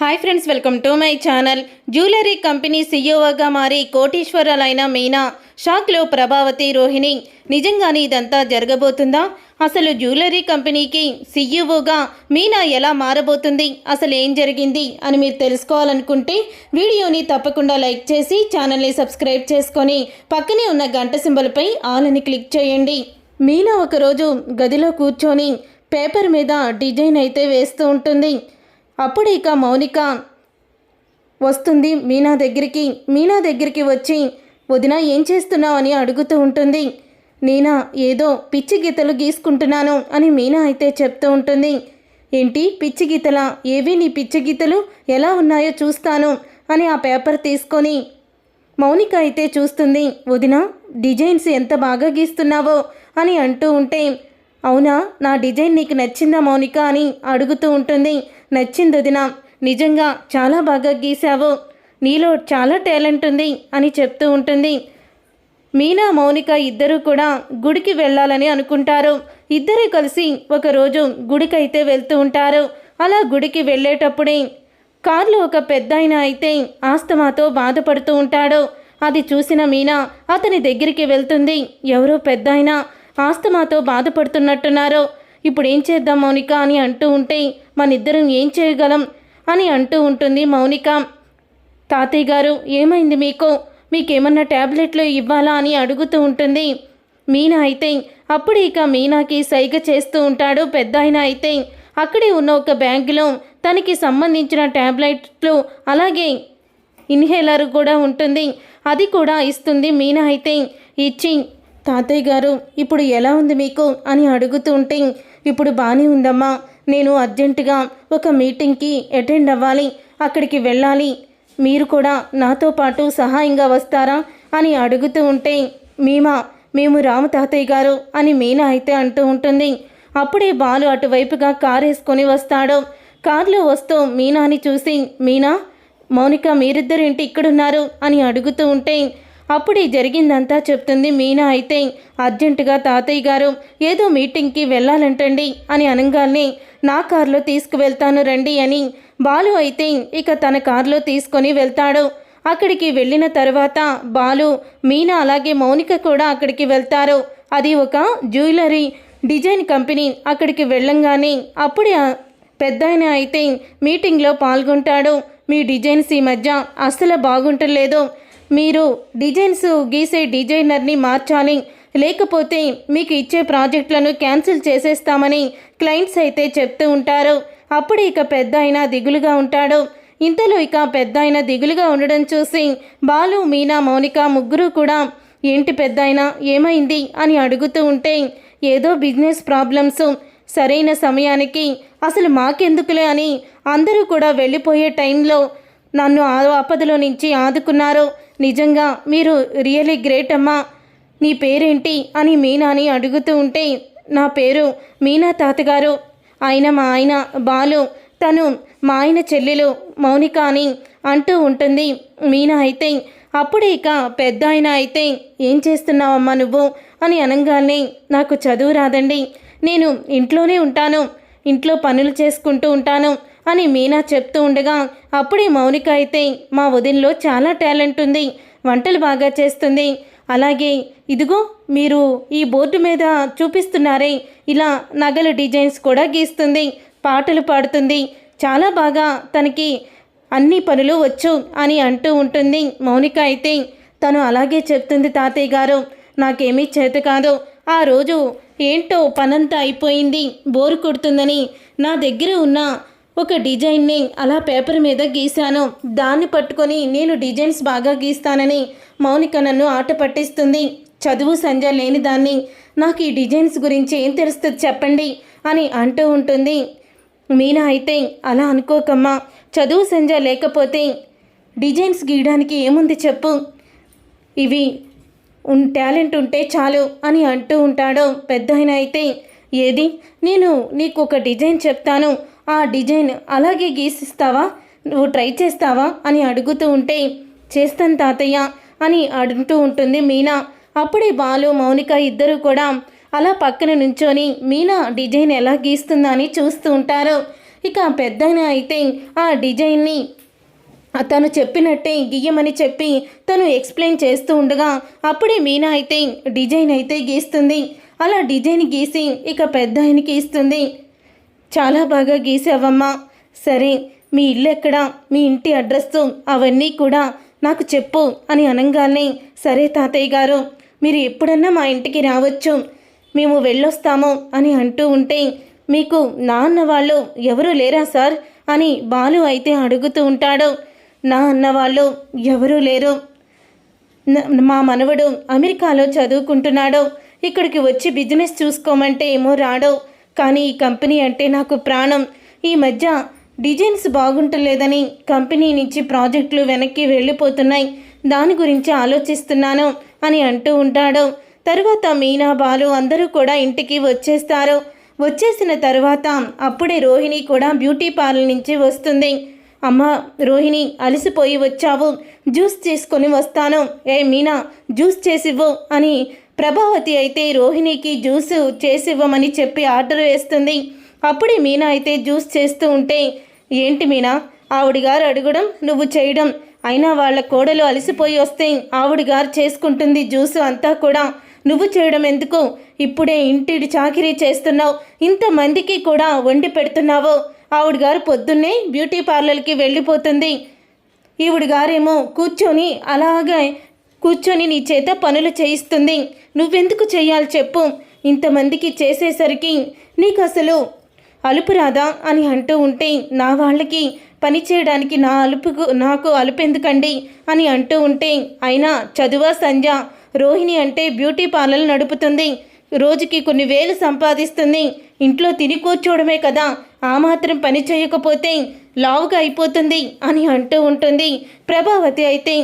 Hi friends welcome to my channel jewellery company సీఈఓగా మారి కోటీశ్వరాలైన మీనా షాక్లో ప్రభావతి రోహిణి. నిజంగానే ఇదంతా జరగబోతుందా? అసలు జ్యువెలరీ కంపెనీకి సీఈఓగా మీనా ఎలా మారబోతుంది? అసలు ఏం జరిగింది? అని మీరు తెలుసుకోవాలనుకుంటే వీడియోని తప్పకుండా లైక్ చేసి ఛానల్ని సబ్స్క్రైబ్ చేసుకొని పక్కనే ఉన్న గంట సింబల్పై ఆల్ అని క్లిక్ చేయండి. మీనా ఒకరోజు గదిలో కూర్చొని పేపర్ మీద డిజైన్ అయితే వేస్తూ ఉంటుంది. అప్పుడు ఇక మౌనిక వస్తుంది మీనా దగ్గరికి. మీనా దగ్గరికి వచ్చి వదిన ఏం చేస్తున్నావు? అని అడుగుతూ ఉంటుంది. నేనా ఏదో పిచ్చి గీతలు గీసుకుంటున్నాను అని మీనా అయితే చెప్తూ ఉంటుంది. ఏంటి పిచ్చి గీతలా? ఏవి నీ పిచ్చి గీతలు? ఎలా ఉన్నాయో చూస్తాను అని ఆ పేపర్ తీసుకొని మౌనిక అయితే చూస్తుంది. వదిన డిజైన్స్ ఎంత బాగా గీస్తున్నావో అని అంటూ ఉంటే అవునా? నా డిజైన్ నీకు నచ్చిందా మౌనిక? అని అడుగుతూ ఉంటుంది. నచ్చింది వదిన నిజంగా చాలా బాగా గీసావు నీలో చాలా టాలెంట్ ఉంది అని చెప్తూ ఉంటుంది. మీనా మౌనిక ఇద్దరూ కూడా గుడికి వెళ్ళాలని అనుకుంటారు. ఇద్దరూ కలిసి ఒకరోజు గుడికైతే వెళ్తూ ఉంటారు. అలా గుడికి వెళ్ళేటప్పుడే కార్లో ఒక పెద్ద అయితే ఆస్తమాతో బాధపడుతూ ఉంటాడు. అది చూసిన మీనా అతని దగ్గరికి వెళ్తుంది. ఎవరో పెద్ద ఆస్తమాతో బాధపడుతున్నట్టున్నారు. ఇప్పుడు ఏం చేద్దాం మౌనిక అని అంటూ ఉంటే మనిద్దరం ఏం చేయగలం అని అంటూ ఉంటుంది మౌనిక. తాతయ్య గారు ఏమైంది మీకు? మీకేమన్నా ట్యాబ్లెట్లు ఇవ్వాలా అని అడుగుతూ ఉంటుంది. మీనా అయితే అప్పుడు ఇక మీనాకి సైగ చేస్తూ ఉంటాడు పెద్ద ఆయన అయితే. అక్కడే ఉన్న ఒక బ్యాగ్లో తనకి సంబంధించిన ట్యాబ్లెట్లు అలాగే ఇన్హేలర్ కూడా ఉంటుంది. అది కూడా ఇస్తుంది మీనా అయితే. ఇచ్చి తాతయ్య గారు ఇప్పుడు ఎలా ఉంది మీకు? అని అడుగుతూ ఉంటే ఇప్పుడు బాగానే ఉందమ్మా. నేను అర్జెంటుగా ఒక మీటింగ్కి అటెండ్ అవ్వాలి అక్కడికి వెళ్ళాలి. మీరు కూడా నాతో పాటు సహాయంగా వస్తారా అని అడుగుతూ ఉంటే మీమా మేము రాము తాతయ్య గారు అని మీనా అయితే అంటూ ఉంటుంది. అప్పుడే బాలు అటువైపుగా కారేసుకొని వస్తాడు. కారులో వస్తూ మీనాని చూసి మీనా మౌనిక మీరిద్దరేంటి ఇక్కడున్నారు? అని అడుగుతూ ఉంటే అప్పుడే జరిగిందంతా చెప్తుంది మీనా అయితే. అర్జెంటుగా తాతయ్య గారు ఏదో మీటింగ్కి వెళ్ళాలంటండి అని అనగానే నా కారులో తీసుకువెళ్తాను రండి అని. బాలు అయితే ఇక తన కారులో తీసుకొని వెళ్తాడు. అక్కడికి వెళ్ళిన తర్వాత బాలు మీనా అలాగే మౌనిక కూడా అక్కడికి వెళ్తారు. అది ఒక జ్యువెలరీ డిజైన్ కంపెనీ అక్కడికి వెళ్ళంగానే అప్పుడే పెద్ద అయితే మీటింగ్లో పాల్గొంటాడు. మీ డిజైన్స్ ఈ మధ్య అస్సలు బాగుంటలేదు. మీరు డిజైన్స్ గీసే డిజైనర్ని మార్చాలి. లేకపోతే మీకు ఇచ్చే ప్రాజెక్టులను క్యాన్సిల్ చేసేస్తామని క్లయింట్స్ అయితే చెప్తూ ఉంటారు. అప్పుడు ఇక పెద్ద అయినా దిగులుగా ఉంటాడు. ఇంతలో ఇక పెద్ద అయినా దిగులుగా ఉండడం చూసి బాలు మీనా మౌనిక ముగ్గురు కూడా ఏంటి పెద్ద అయినా ఏమైంది? అని అడుగుతూ ఉంటే ఏదో బిజినెస్ ప్రాబ్లమ్స్. సరైన సమయానికి అసలు మాకెందుకులే? అని అందరూ కూడా వెళ్ళిపోయే టైంలో నన్ను ఆ ఆపదలో నుంచి ఆదుకున్నారు. నిజంగా మీరు రియలీ గ్రేట్ అమ్మా. నీ పేరేంటి అని మీనాని అడుగుతూ ఉంటే నా పేరు మీనా తాతగారు. ఆయన మా ఆయన బాలు. తను మా ఆయన చెల్లెలు మౌనిక అని అంటూ ఉంటుంది మీనా అయితే. అప్పుడే ఇక పెద్ద ఆయన అయితే ఏం చేస్తున్నావమ్మా నువ్వు? అని అనగానే నాకు చదువు రాదండి. నేను ఇంట్లోనే ఉంటాను. ఇంట్లో పనులు చేసుకుంటూ ఉంటాను. అని మీనా చెప్తూ ఉండగా అప్పుడే మౌనిక అయితే మా వదినలో చాలా టాలెంట్ ఉంది వంటలు బాగా చేస్తుంది. అలాగే ఇదిగో మీరు ఈ బోర్డు మీద చూపిస్తున్నారే ఇలా నగల డిజైన్స్ కూడా గీస్తుంది పాటలు పాడుతుంది. చాలా బాగా తనకి అన్ని పనులు వచ్చు అని అంటూ ఉంటుంది మౌనిక అయితే. తను అలాగే చెప్తుంది తాతయ్య గారు నాకేమీ చేత కాదు. ఆ రోజు ఏంటో పనంతా అయిపోయింది బోరు కొడుతుందని. నా దగ్గర ఉన్న ఒక డిజైన్ని అలా పేపర్ మీద గీశాను. దాన్ని పట్టుకొని నేను డిజైన్స్ బాగా గీస్తానని మౌనిక నన్ను ఆట పట్టిస్తుంది. చదువు సంజ లేని దాన్ని నాకు ఈ డిజైన్స్ గురించి ఏం తెలుస్తుంది చెప్పండి అని అంటూ ఉంటుంది. మీనా అయితే అలా అనుకోకమ్మా. చదువు సంజ లేకపోతే డిజైన్స్ గీయడానికి ఏముంది చెప్పు. ఇవి టాలెంట్ ఉంటే చాలు అని అంటూ ఉంటాడు. పెద్ద అయితే ఏది? నేను నీకు ఒక డిజైన్ చెప్తాను. ఆ డిజైన్ అలాగే గీసిస్తావా? నువ్వు ట్రై చేస్తావా? అని అడుగుతూ ఉంటే చేస్తాను తాతయ్య అని అంటూ ఉంటుంది మీనా. అప్పుడే బాలు మౌనిక ఇద్దరు కూడా అలా పక్కన నుంచొని మీనా డిజైన్ ఎలా గీస్తుందా? అని చూస్తూ ఉంటారు. ఇక ఆ పెద్దయిన అయితే ఆ డిజైన్ని తను చెప్పినట్టే గీయమని చెప్పి తను ఎక్స్ప్లెయిన్ చేస్తూ ఉండగా అప్పుడే మీనా అయితే డిజైన్ అయితే గీస్తుంది. అలా డిజైన్ గీసి ఇక పెద్ద ఆయనకి ఇస్తుంది. చాలా బాగా గీసావమ్మా. సరే మీ ఇల్లు ఎక్కడ మీ ఇంటి అడ్రస్సు? అవన్నీ కూడా నాకు చెప్పు అని అనగానే సరే తాతయ్య గారు మీరు ఎప్పుడన్నా మా ఇంటికి రావచ్చు. మేము వెళ్ళొస్తాము అని అంటూ ఉంటే మీకు నాన్న వాళ్ళు ఎవరు లేరా సార్? అని బాలు అయితే అడుగుతూ ఉంటాడు. నా అన్న వాళ్ళు ఎవరూ లేరు. మా మనవడు అమెరికాలో చదువుకుంటున్నాడు. ఇక్కడికి వచ్చి బిజినెస్ చూసుకోమంటే ఏమో రాడు. కానీ ఈ కంపెనీ అంటే నాకు ప్రాణం. ఈ మధ్య డిజైన్స్ బాగుంటలేదని కంపెనీ నుంచి ప్రాజెక్టులు వెనక్కి వెళ్ళిపోతున్నాయి. దాని గురించి ఆలోచిస్తున్నాను అని అంటూ ఉంటాడు. తరువాత మీనా బాలు అందరూ కూడా ఇంటికి వచ్చేస్తారు. వచ్చేసిన తర్వాత అప్పుడే రోహిణి కూడా బ్యూటీ పార్లర్ నుంచి వస్తుంది. అమ్మ రోహిణి అలసిపోయి వచ్చావు. జ్యూస్ చేసుకొని వస్తాను. ఏ మీనా జ్యూస్ చేసివ్వు అని ప్రభావతి అయితే రోహిణికి జ్యూస్ చేసివ్వమని చెప్పి ఆర్డర్ వేస్తుంది. అప్పుడే మీనా అయితే జ్యూస్ చేస్తూ ఉంటే ఏంటి మీనా? ఆవిడగారు అడగడం నువ్వు చేయడం. అయినా వాళ్ళ కోడలు అలసిపోయి వస్తే ఆవిడగారు చేసుకుంటుంది జ్యూస్ అంతా కూడా. నువ్వు చేయడం ఎందుకు? ఇప్పుడే ఇంటి చాకిరీ చేస్తున్నావు. ఇంతమందికి కూడా వండి పెడుతున్నావు. ఆవిడ గారు పొద్దున్నే బ్యూటీ పార్లర్కి వెళ్ళిపోతుంది. ఈవిడ గారేమో కూర్చొని అలాగే కూర్చొని నీ చేత పనులు చేయిస్తుంది. నువ్వెందుకు చేయాలి చెప్పు. ఇంతమందికి చేసేసరికి నీకు అసలు అలుపు రాదా అని అంటూ ఉంటే నా వాళ్ళకి పని చేయడానికి నా అలుపుకు నాకు అలుపు ఎందుకండి అని అంటూ ఉంటే అయినా చదువా సంధ్య? రోహిణి అంటే బ్యూటీ పార్లర్ నడుపుతుంది. రోజుకి కొన్ని వేలు సంపాదిస్తుంది. ఇంట్లో తిని కూర్చోవడమే కదా. ఆ మాత్రం పని చేయకపోతే లావుగా అయిపోతుంది అని అంటూ ఉంటుంది. ప్రభావతి అయితే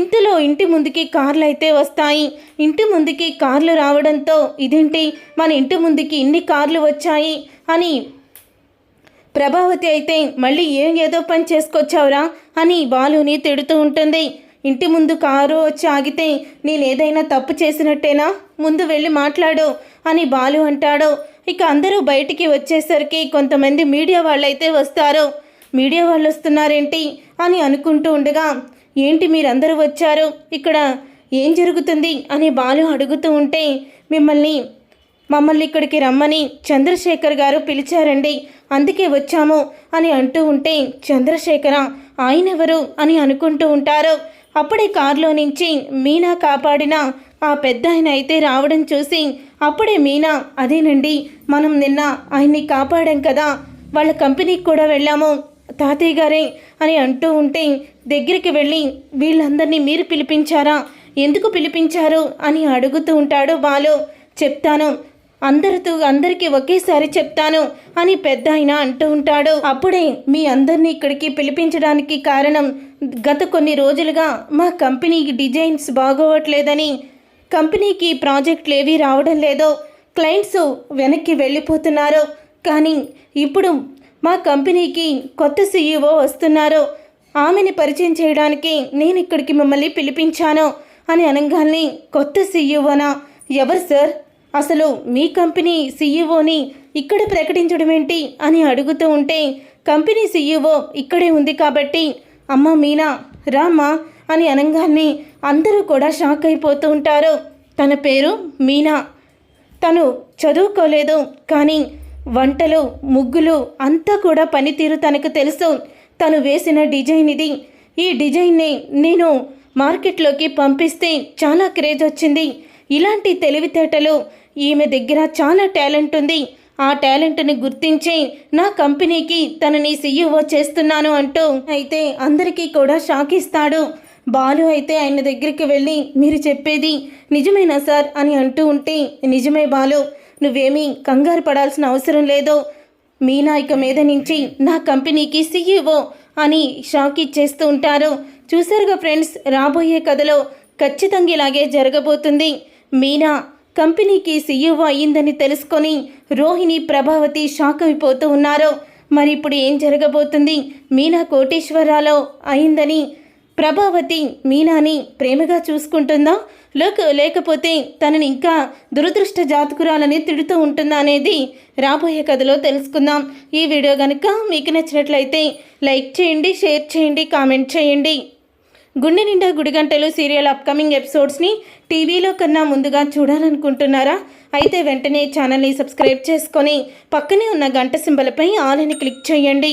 ఇంతలో ఇంటి ముందుకి కార్లు అయితే వస్తాయి. ఇంటి ముందుకి కార్లు రావడంతో ఇదేంటి? మన ఇంటి ముందుకి ఇన్ని కార్లు వచ్చాయి అని ప్రభావతి అయితే మళ్ళీ ఏం ఏదో పని చేసుకొచ్చావురా అని బాలుని తిడుతూ ఉంటుంది. ఇంటి ముందు కారు వచ్చి ఆగితే నేను ఏదైనా తప్పు చేసినట్టేనా? ముందు వెళ్ళి మాట్లాడు అని బాలు అంటాడు. ఇక అందరూ బయటికి వచ్చేసరికి కొంతమంది మీడియా వాళ్ళైతే వస్తారు. మీడియా వాళ్ళు వస్తున్నారేంటి అని అనుకుంటూ ఉండగా ఏంటి మీరందరూ వచ్చారు? ఇక్కడ ఏం జరుగుతుంది? అని బాలు అడుగుతూ ఉంటే మిమ్మల్ని మమ్మల్ని ఇక్కడికి రమ్మని చంద్రశేఖర్ గారు పిలిచారండి. అందుకే వచ్చాము అని అంటూ ఉంటే చంద్రశేఖర ఆయన ఎవరు అని అనుకుంటూ ఉంటారు. అప్పుడే కారులో నుంచి మీనా కాపాడిన ఆ పెద్ద ఆయన అయితే రావడం చూసి అప్పుడే మీనా అదేనండి మనం నిన్న ఆయన్ని కాపాడాం కదా వాళ్ళ కంపెనీకి కూడా వెళ్ళాము. తాతయ్య గారే అని అంటూ ఉంటే దగ్గరికి వెళ్ళి వీళ్ళందరినీ మీరు పిలిపించారా? ఎందుకు పిలిపించారు? అని అడుగుతూ ఉంటాడు బాలు. చెప్తాను. అందరితో అందరికీ ఒకేసారి చెప్తాను అని పెద్ద ఆయన అంటూ ఉంటాడు. అప్పుడే మీ అందరినీ ఇక్కడికి పిలిపించడానికి కారణం గత కొన్ని రోజులుగా మా కంపెనీకి డిజైన్స్ బాగోవట్లేదని కంపెనీకి ప్రాజెక్టులు ఏవీ రావడం లేదో. క్లయింట్స్ వెనక్కి వెళ్ళిపోతున్నారు. కానీ ఇప్పుడు మా కంపెనీకి కొత్త సీఈఓ వస్తున్నారు. ఆమెని పరిచయం చేయడానికి నేను ఇక్కడికి మిమ్మల్ని పిలిపించాను అని అనగానే కొత్త సీఈఓనా? ఎవరు సార్? అసలు మీ కంపెనీ సీఈఓని ఇక్కడ ప్రకటించడం ఏంటి అని అడుగుతూ ఉంటే కంపెనీ సీఈఓ ఇక్కడే ఉంది కాబట్టి అమ్మ మీనా రామ్మా అని అనగానే అందరూ కూడా షాక్ అయిపోతూ ఉంటారు. తన పేరు మీనా. తను చదువుకోలేదు కానీ వంటలు ముగ్గులు అంతా కూడా పనితీరు తనకు తెలుసు. తను వేసిన డిజైన్ ఇది. ఈ డిజైన్ని నేను మార్కెట్లోకి పంపిస్తే చాలా క్రేజ్ వచ్చింది. ఇలాంటి తెలివితేటలు ఈమె దగ్గర చాలా టాలెంట్ ఉంది. ఆ టాలెంట్ని గుర్తించి నా కంపెనీకి తనని సీఈఓ చేస్తున్నాను అంటూ అయితే అందరికీ కూడా షాక్ ఇస్తాడు. బాలు అయితే ఆయన దగ్గరికి వెళ్ళి మీరు చెప్పేది నిజమేనా సార్? అని అంటూ ఉంటే నిజమే బాలు నువ్వేమీ కంగారు పడాల్సిన అవసరం లేదు. మీనా ఇక మీద నుంచి నా కంపెనీకి సీఈఓ అని షాక్ ఇచ్చేస్తూ ఉంటారు. చూసారుగా ఫ్రెండ్స్ రాబోయే కథలో ఖచ్చితంగా ఇలాగే జరగబోతుంది. మీనా కంపెనీకి సీఈఓ అయ్యిందని తెలుసుకొని రోహిణి ప్రభావతి షాక్ అయిపోతూ ఉన్నారు. మరి ఇప్పుడు ఏం జరగబోతుంది? మీనా కోటేశ్వరరాలో అయిందని ప్రభావతి మీనాని ప్రేమగా చూసుకుంటుందా? లేక లేకపోతే తనని ఇంకా దురదృష్ట జాతకురాలని తిడుతూ ఉంటుందా అనేది రాబోయే కథలో తెలుసుకుందాం. ఈ వీడియో కనుక మీకు నచ్చినట్లయితే లైక్ చేయండి షేర్ చేయండి కామెంట్ చేయండి. గుండె నిండా గుడిగంటలు సీరియల్ అప్కమింగ్ ఎపిసోడ్స్ని టీవీలో కన్నా ముందుగా చూడాలనుకుంటున్నారా? అయితే వెంటనే ఛానల్ని సబ్స్క్రైబ్ చేసుకొని పక్కనే ఉన్న గంట సింబలపై ఆల్ అని క్లిక్ చేయండి.